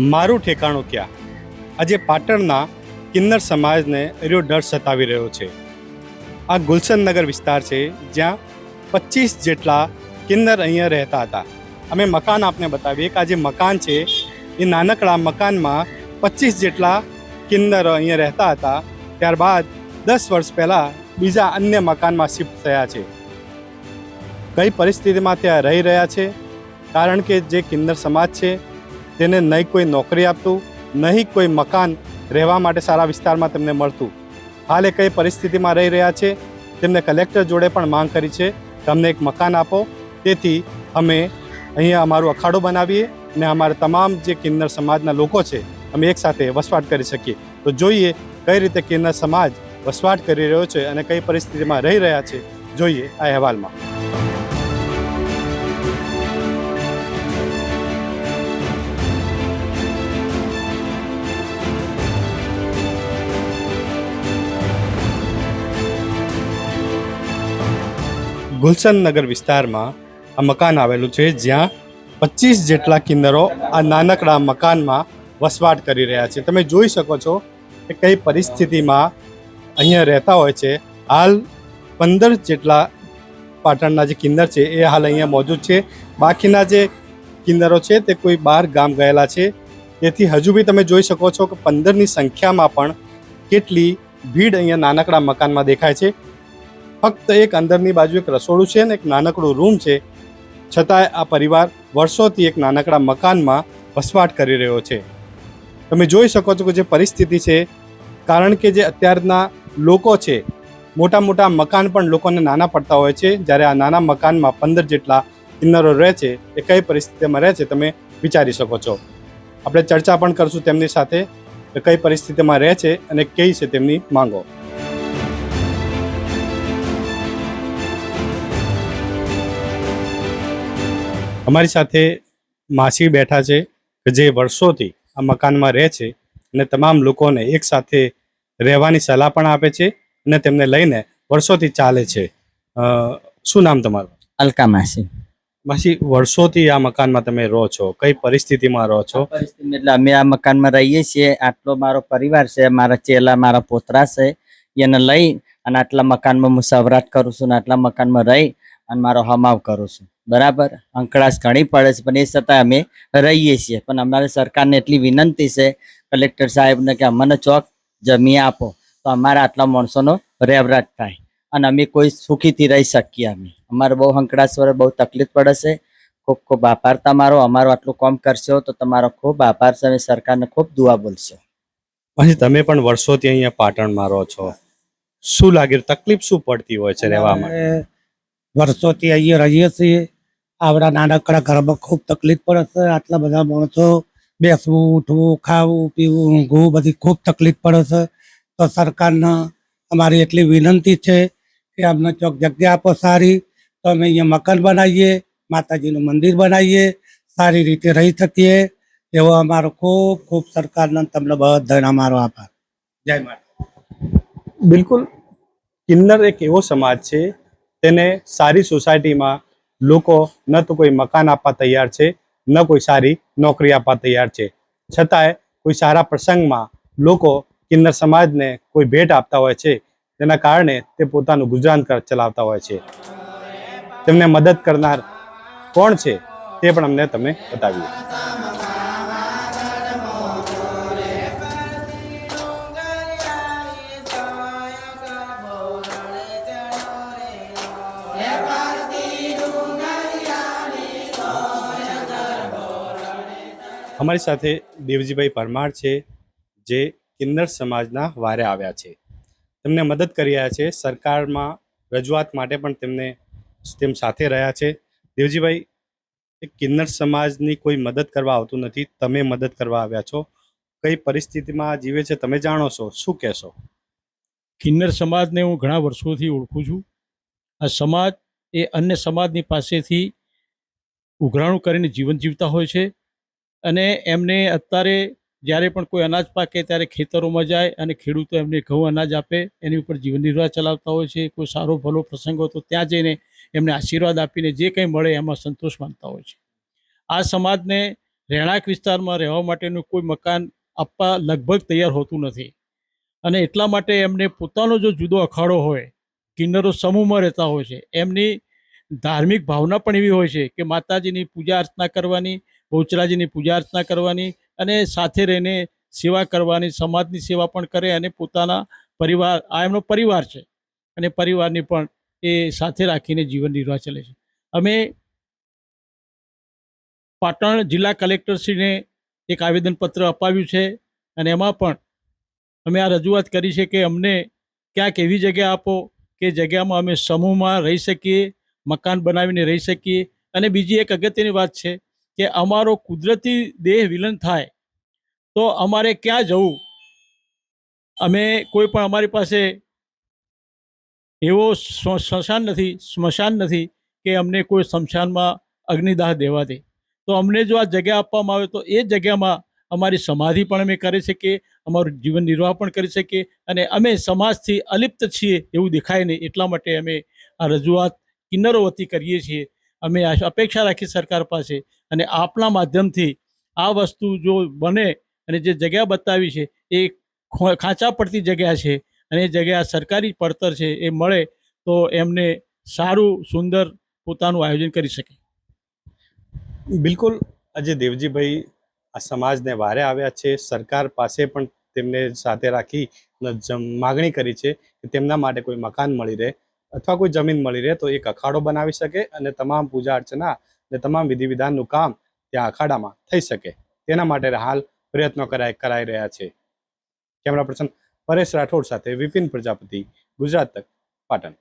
મારું ઠેકાણું ક્યાં? આજે પાટણના કિન્નર સમાજને એનો ડર સતાવી રહ્યો છે. આ ગુલશનનગર વિસ્તાર છે, જ્યાં પચીસ જેટલા કિન્નર અહીંયા રહેતા હતા. અમે મકાન આપને બતાવીએ કે આ જે મકાન છે, એ નાનકડા મકાનમાં પચીસ જેટલા કિન્નરો અહીંયા રહેતા હતા. ત્યારબાદ દસ વર્ષ પહેલાં બીજા અન્ય મકાનમાં શિફ્ટ થયા છે. કઈ પરિસ્થિતિમાં ત્યાં રહી રહ્યા છે? કારણ કે જે કિન્નર સમાજ છે તેને નહીં કોઈ નોકરી આપતું, નહીં કોઈ મકાન રહેવા માટે સારા વિસ્તારમાં તેમને મળતું. હાલ એ કઈ પરિસ્થિતિમાં રહી રહ્યા છે, તેમને કલેક્ટર જોડે પણ માંગ કરી છે કે અમને એક મકાન આપો, તેથી અમે અહીંયા અમારું અખાડો બનાવીએ અને અમારા તમામ જે કિન્નર સમાજના લોકો છે, અમે એકસાથે વસવાટ કરી શકીએ. તો જોઈએ કઈ રીતે કિન્નર સમાજ વસવાટ કરી રહ્યો છે અને કઈ પરિસ્થિતિમાં રહી રહ્યા છે, જોઈએ આ અહેવાલમાં. ગુલશન નગર વિસ્તારમાં આ મકાન આવેલું છે, જ્યાં પચીસ જેટલા કિન્નરો આ નાનકડા મકાનમાં વસવાટ કરી રહ્યા છે. તમે જોઈ શકો છો કે કઈ પરિસ્થિતિમાં અહીંયા રહેતા હોય છે. હાલ પંદર જેટલા પાટણના જે કિન્નર છે, એ હાલ અહીંયા મોજૂદ છે. બાકીના જે કિન્નરો છે, તે કોઈ બહાર ગામ ગયેલા છે. તેથી હજુ બી તમે જોઈ શકો છો કે પંદરની સંખ્યામાં પણ કેટલી ભીડ અહીંયા નાનકડા મકાનમાં દેખાય છે. ફક્ત એક અંદરની બાજુ એક રસોડું છે ને એક નાનકડું રૂમ છે. છતાંય આ પરિવાર વર્ષોથી એક નાનકડા મકાનમાં વસવાટ કરી રહ્યો છે. તમે જોઈ શકો છો કે જે પરિસ્થિતિ છે, કારણ કે જે અત્યારના લોકો છે, મોટા મોટા મકાન પણ લોકોને નાના પડતા હોય છે. જ્યારે આ નાના મકાનમાં પંદર જેટલા કિન્નરો રહે છે, એ કઈ પરિસ્થિતિમાં રહે છે તમે વિચારી શકો છો. આપણે ચર્ચા પણ કરશું તેમની સાથે કઈ પરિસ્થિતિમાં રહે છે અને કઈ છે તેમની માંગો. અમારી સાથે માસી બેઠા છે કે જે વર્ષોથી આ મકાનમાં રહે છે અને તમામ લોકોને એક સાથે રહેવાની સલાહ પણ આપે છે અને તેમને લઈને વર્ષોથી ચાલે છે. શું નામ તમારું? અલકા માસી. માસી વર્ષોથી આ મકાનમાં તમે રહો છો. કઈ પરિસ્થિતિમાં રહો છો? પરિસ્થિતિ એટલે અમે આ મકાનમાં રહીએ છીએ. આટલો મારો પરિવાર છે મારા ચેલા મારા પોતરા છે. એને લઈ અને આટલા મકાનમાં હું સવરાટ કરું છું અને આટલા મકાનમાં રહી અને મારો હમાવ કરું છું. બરાબર? અંકડાશ ઘણી પડે છે પણ એ છતાં અમે રહીએ છીએ. પણ અમારે સરકારને એટલી વિનંતી છે કલેક્ટર સાહેબને કે અમને ચોક જમી આપો. તો અમારા આટલા માણસોનો રેવરાટ થાય. અને અમે કોઈ સુખીથી રહી શકીએ અમે. અમારે બહુ હંકડાશ વડે બહુ તકલીફ પડે છે. ખૂબ ખૂબ આભાર તમારો. અમારો આટલું કામ કરશો તો તમારો ખૂબ આભાર છે. અને સરકારને ખૂબ દુઆ બોલશો. પછી તમે પણ વર્ષોથી અહીંયા પાટણમાં રહો છો. શું લાગે? તકલીફ શું પડતી હોય છે રહેવામાં અમે વર્ષોથી અહીંયા રહીએ છીએ. આવડા નાનકડા ઘરમાં ખૂબ તકલીફ પડે છે. આટલા બધા માણસો બેસવું, ઉઠવું, ખાવું, પીવું, ઊંઘવું બધી ખૂબ તકલીફ પડે છે. તો સરકારને અમારી એટલી વિનંતી છે કે અમને ચોક જગ્યા આપો સારી. તો અમે અહીંયા મકાન બનાવીએ, માતાજીનું મંદિર બનાવીએ, સારી રીતે રહી શકીએ. એવો અમારો ખૂબ ખૂબ સરકારનો તમને બધાને અમારો આભાર. જય માતા બિલકુલ. કિન્નર એક એવો સમાજ છે તેને સારી સોસાયટીમાં લોકો ન તો કોઈ મકાન આપવા તૈયાર છે, ન કોઈ સારી નોકરી આપવા તૈયાર છે. છતાંય કોઈ સારા પ્રસંગમાં લોકો કિન્નર સમાજને કોઈ ભેટ આપતા હોય છે, તેના કારણે તે પોતાનું ગુજરાન ચલાવતા હોય છે. તેમને મદદ કરનાર કોણ છે તે પણ અમને તમે બતાવીએ. અમારી સાથે દેવજીભાઈ પરમાર છે, જે કિન્નર સમાજના વારે આવ્યા છે. તેમને મદદ કરી રહ્યા છે, સરકારમાં રજૂઆત માટે પણ તેમને તેમ સાથે રહ્યા છે. દેવજીભાઈ કિન્નર સમાજની કોઈ મદદ કરવા આવતું નથી, તમે મદદ કરવા આવ્યા છો. કઈ પરિસ્થિતિમાં જીવે છે, તમે જાણો છો, શું કહેશો? કિન્નર સમાજને હું ઘણા વર્ષોથી ઓળખું છું. આ સમાજ એ અન્ય સમાજની પાસેથી ઉઘરાણું કરીને જીવન જીવતા હોય છે. અને એમને અત્યારે જ્યારે પણ કોઈ અનાજ પાકે ત્યારે ખેતરોમાં જાય અને ખેડૂતો એમને ઘઉં અનાજ આપે, એની ઉપર જીવન નિર્વાહ ચલાવતા હોય છે, કોઈ સારો ભલો પ્રસંગ હોય તો ત્યાં જઈને એમને આશીર્વાદ આપીને જે કંઈ મળે એમાં સંતોષ માનતા હોય છે. આ સમાજને રહેણાંક વિસ્તારમાં રહેવા માટેનું કોઈ મકાન આપવા લગભગ તૈયાર હોતું નથી. અને એટલા માટે એમને પોતાનો જો જુદો અખાડો હોય, કિન્નરો સમૂહમાં રહેતા હોય છે, એમની ધાર્મિક ભાવના પણ એવી હોય છે કે માતાજીની પૂજા અર્ચના કરવાની બહુચરાજીની પૂજા અર્ચના કરવાની અને સાથે રહીને સેવા કરવાની, સમાજની સેવા પણ કરે અને પોતાના પરિવાર, આ એમનો પરિવાર છે. અને પરિવારની પણ એ સાથે રાખીને જીવન નિર્વાહ ચલે છે. અમે પાટણ જિલ્લા કલેક્ટરશ્રીને એક આવેદનપત્ર અપાવ્યું છે અને એમાં પણ અમે આ રજૂઆત કરી છે કે અમને ક્યાંક એવી જગ્યા આપો કે જગ્યામાં અમે સમૂહમાં રહી શકીએ, મકાન બનાવીને રહી શકીએ અને બીજી એક અગત્યની વાત છે કે અમારો કુદરતી દેહ વિલન થાય, તો અમારે ક્યાં જવું? અમે કોઈ પણ અમારી પાસે એવો સ્મ- સ્મશાન નથી સ્મશાન નથી કે અમને કોઈ સ્મશાનમાં અગ્નિદાહ દેવા દે. તો અમને જો આ જગ્યા આપવામાં આવે તો એ જગ્યામાં અમારી સમાધિ પણ અમે કરી શકીએ, અમારું જીવન નિર્વાહ પણ કરી શકીએ અને અમે સમાજથી અલિપ્ત છીએ એવું દેખાય નહીં. એટલા માટે અમે આ રજૂઆત કિન્નરો વતી કરીએ છીએ. અમે અપેક્ષા રાખી સરકાર પાસે અને આપના માધ્યમથી આ વસ્તુ જો બને અને જે જગ્યા બતાવી છે, એ ખાંચા પડતી જગ્યા છે અને એ જગ્યા સરકારી પડતર છે, એ મળે તો એમને સારું, સુંદર પોતાનું આયોજન કરી શકે. બિલકુલ. આજે દેવજીભાઈ આ સમાજને વારે આવ્યા છે, સરકાર પાસે પણ તેમને સાથે રાખી માગણી કરી છે કે તેમના માટે કોઈ મકાન મળી રહે અથવા કોઈ જમીન મળી રહે તો એક અખાડો બનાવી શકે અને તમામ પૂજા અર્ચના અને તમામ વિધિ વિધાનનું કામ ત્યાં અખાડામાં થઈ શકે. તેના માટે હાલ પ્રયત્નો કરાય, કરાઈ રહ્યા છે. કેમેરા પર્સન પરેશ રાઠોડ સાથે વિપિન પ્રજાપતિ, ગુજરાત તક, પાટણ.